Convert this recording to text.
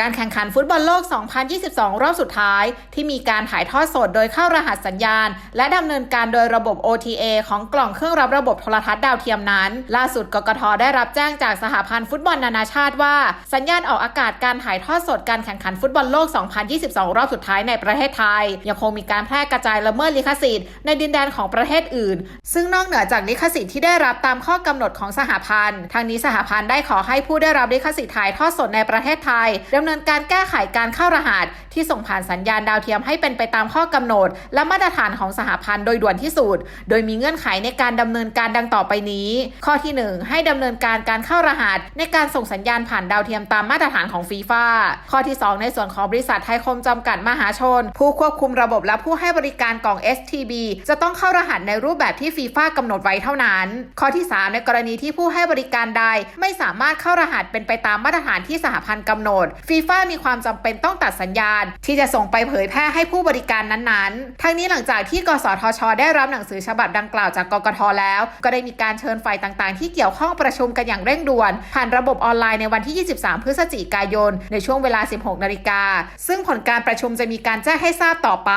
การแข่งขันฟุตบอลโลก 2022 รอบสุดท้าย ที่มีการถ่ายทอดสดโดยเข้ารหัสสัญญาณ และดำเนินการโดยระบบ OTA ของกล่องเครื่องรับระบบโทรทัศน์ดาวเทียมนั้น ล่าสุดกกทได้รับแจ้งจากสหพันธ์ฟุตบอลนานาชาติว่า สัญญาณออกอากาศการถ่ายทอดสดการแข่งขันฟุตบอลโลก 2022 รอบสุดท้ายในประเทศไทย ยังคงมีการแพร่กระจายละเมิดลิขสิทธิ์ในดินแดนของประเทศอื่น ซึ่งนอกเหนือจากลิขสิทธิ์ที่ได้รับตามข้อกำหนดของสหพันธ์ทางนี้สหพันธ์ได้ขอให้ผู้ได้รับลิขสิทธิ์ถ่ายทอดสดในประเทศไทยดำเนินการแก้ไขการเข้ารหัส ที่ส่งผ่านสัญญาณดาวเทียมให้เป็นไปตามข้อกำหนด และมาตรฐานของสหพันธ์โดยด่วนที่สุด โดยมีเงื่อนไขในการดำเนินการดังต่อไปนี้ ข้อที่ 1 ให้ดำเนินการการเข้ารหัส ในการส่งสัญญาณผ่านดาวเทียมตามมาตรฐานของฟีฟ่าข้อที่ 2 ในส่วนของบริษัทไทยคมจำกัดมหาชน ผู้ควบคุมระบบและผู้ให้บริการกล่อง STB จะต้องเข้ารหัสในรูปแบบที่ฟีฟ่ากำหนดไว้เท่านั้น ข้อที่ 3 ในกรณีที่ผู้ให้บริการใดไม่สามารถเข้ารหัสเป็นไปตามมาตรฐานที่สหพันธ์กำหนดฟีฟ่ามีความจำเป็นต้องตัดสัญญาณ ที่จะส่งไปเผยแพร่ให้ผู้บริการนั้นๆ ทั้งนี้หลังจากที่กสทช ได้รับหนังสือฉบับดังกล่าวจากกกทแล้ว ก็ได้มีการเชิญฝ่ายต่างๆ ที่เกี่ยวข้องประชุมกันอย่างเร่งด่วน ผ่านระบบออนไลน์ในวันที่ 23 พฤศจิกายน ในช่วงเวลา 16 นาฬิกา ซึ่งผลการประชุมจะมีการแจ้งให้ทราบต่อไป